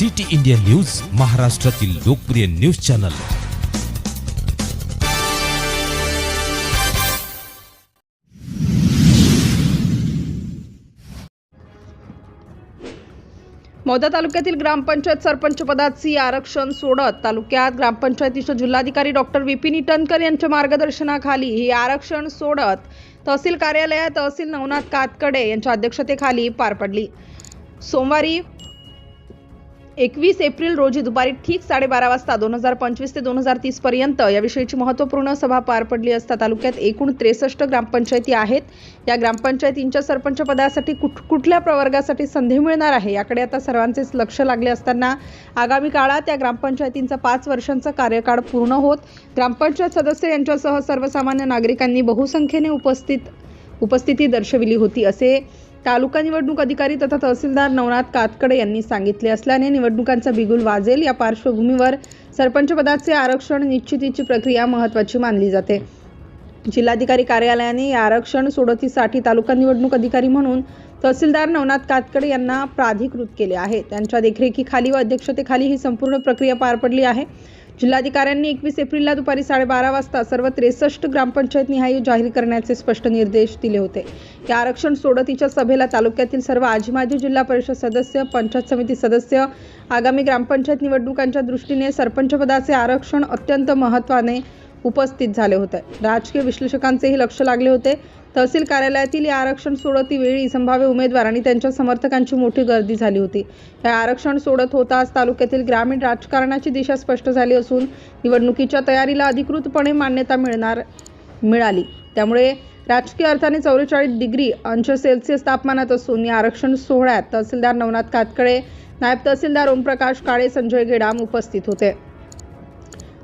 City India news महाराष्ट्रातील लोकप्रिय news channel. Mauda तालुक्यातील ग्रामपंचायत सरपंच पदाची आरक्षण सोडत तालुक्यात ग्रामपंचायतीच्या जिल्हाधिकारी डॉक्टर विपिन इटनकर यांच्या मार्गदर्शनाखाली हे आरक्षण सोडत तहसील कार्यालयात तहसील नवनाथ कातकडे यांच्या अध्यक्षतेखाली पार पडली. सोमवारी एकवीस एप्रिल रोजी दुपारी ठीक साडेबारा वाजता दोन हजार पंचवीस ते दोन हजार तीस पर्यंत याविषयीची महत्त्वपूर्ण सभा पार पडली असता तालुक्यात एकूण त्रेसष्ट ग्रामपंचायती आहेत. या ग्रामपंचायतींच्या सरपंच पदासाठी कुठ कुठल्या प्रवर्गासाठी संधी मिळणार आहे याकडे आता सर्वांचेच लक्ष लागले असताना आगामी काळात या ग्रामपंचायतींचा पाच वर्षांचा कार्यकाळ पूर्ण होत ग्रामपंचायत सदस्य यांच्यासह सर्वसामान्य नागरिकांनी बहुसंख्येने उपस्थित उपस्थिती दर्शविली होती असे तालुका निवडणूक अधिकारी तथा तहसीलदार नवनाथ कातकडे यांनी सांगितले असल्याने निवडणुकांचा बिगुल वाजेल. या पार्श्वभूमीवर सरपंच पदाचे आरक्षण निश्चितीची प्रक्रिया महत्त्वाची मानली जाते. जिल्हाधिकारी कार्यालयाने या आरक्षण सोडतीसाठी तालुका निवडणूक अधिकारी म्हणून तहसीलदार नवनाथ कातकडे यांना प्राधिकृत केले आहे. त्यांच्या देखरेखीखाली व अध्यक्षतेखाली ही संपूर्ण प्रक्रिया पार पडली आहे. जिल्हाधिकाऱ्यांनी एकवीस एप्रिलला दुपारी साडेबारा वाजता सर्व त्रेसष्ट ग्रामपंचायत निहाय जाहीर करण्याचे स्पष्ट निर्देश दिले होते. या आरक्षण सोडतीच्या सभेला तालुक्यातील सर्व आजीमाजी जिल्हा परिषद सदस्य पंचायत समिती सदस्य आगामी ग्रामपंचायत निवडणुकांच्या दृष्टीने सरपंचपदाचे आरक्षण अत्यंत महत्त्वाने उपस्थित झाले होते. राजकीय विश्लेषकांचेही लक्ष लागले होते. तहसील कार्यालयातील या आरक्षण सोडतीवेळी संभाव्य उमेदवार आणि त्यांच्या समर्थकांची मोठी गर्दी झाली होती. या आरक्षण सोडत होताच तालुक्यातील ग्रामीण राजकारणाची दिशा स्पष्ट झाली असून निवडणुकीच्या तयारीला अधिकृतपणे मान्यता मिळणार मिळाली. त्यामुळे राजकीय अर्थाने चौवेचाळीस डिग्री अंश सेल्सिअस तापमानात असून या आरक्षण सोहळ्यात तहसीलदार नवनाथ कातकडे नायब तहसीलदार ओमप्रकाश काळे संजय गेडाम उपस्थित होते.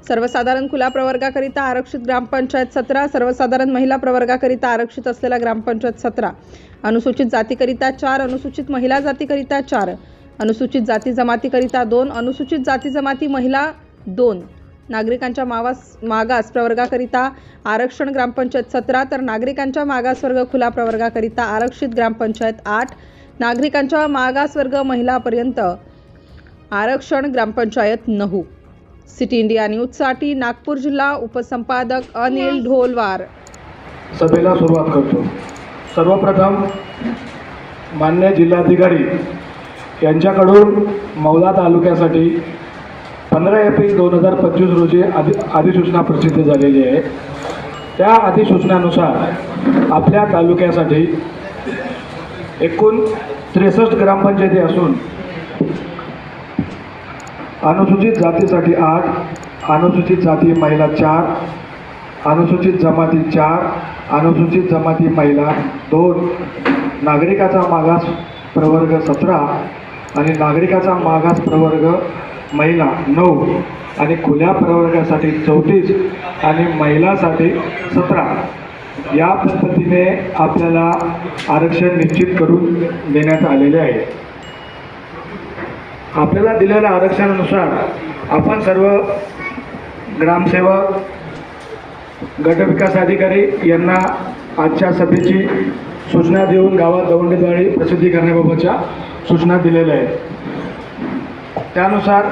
सर्वसाधारण खुला प्रवर्गाकरिता आरक्षित ग्रामपंचायत सतरा सर्वसाधारण महिला प्रवर्गाकरिता आरक्षित असलेला ग्रामपंचायत सतरा. अनुसूचित जातीकरिता चार अनुसूचित महिला जातीकरिता चार अनुसूचित जाती जमातीकरिता दोन अनुसूचित जाती जमाती महिला दोन. नागरिकांच्या मावास मागास प्रवर्गाकरिता आरक्षण ग्रामपंचायत सतरा तर नागरिकांच्या मागासवर्ग खुला प्रवर्गाकरिता आरक्षित ग्रामपंचायत आठ नागरिकांच्या मागासवर्ग महिलापर्यंत आरक्षण ग्रामपंचायत नऊ. सिटी इंडिया न्यूजसाठी नागपूर जिल्हा उपसंपादक अनिल ढोलवार. सभेला सुरुवात करतो. सर्वप्रथम मान्य जिल्हाधिकारी यांच्याकडून मौदा तालुक्यासाठी पंधरा एप्रिल दोन हजार पंचवीस रोजी अधि अधिसूचना प्रसिद्ध झालेली आहे. त्या अधिसूचनानुसार आपल्या तालुक्यासाठी एकूण त्रेसष्ट ग्रामपंचायती असून अनुसूचित जातीसाठी आठ अनुसूचित जाती महिला चार अनुसूचित जमाती चार अनुसूचित जमाती महिला दोन. नागरिकाचा मागास प्रवर्ग सतरा आणि नागरिकाचा मागास प्रवर्ग महिला नऊ आणि खुल्या प्रवर्गासाठी चौतीस आणि महिलासाठी सतरा. या पद्धतीने आपल्याला आरक्षण निश्चित करून देण्यात आलेले आहे. आपल्याला दिलेल्या आरक्षणानुसार आपण सर्व ग्रामसेवक गटविकास अधिकारी यांना आजच्या सभेची सूचना देऊन गावात दौंडीद्वारे प्रसिद्धी करण्याबाबतच्या सूचना दिलेल्या आहेत. त्यानुसार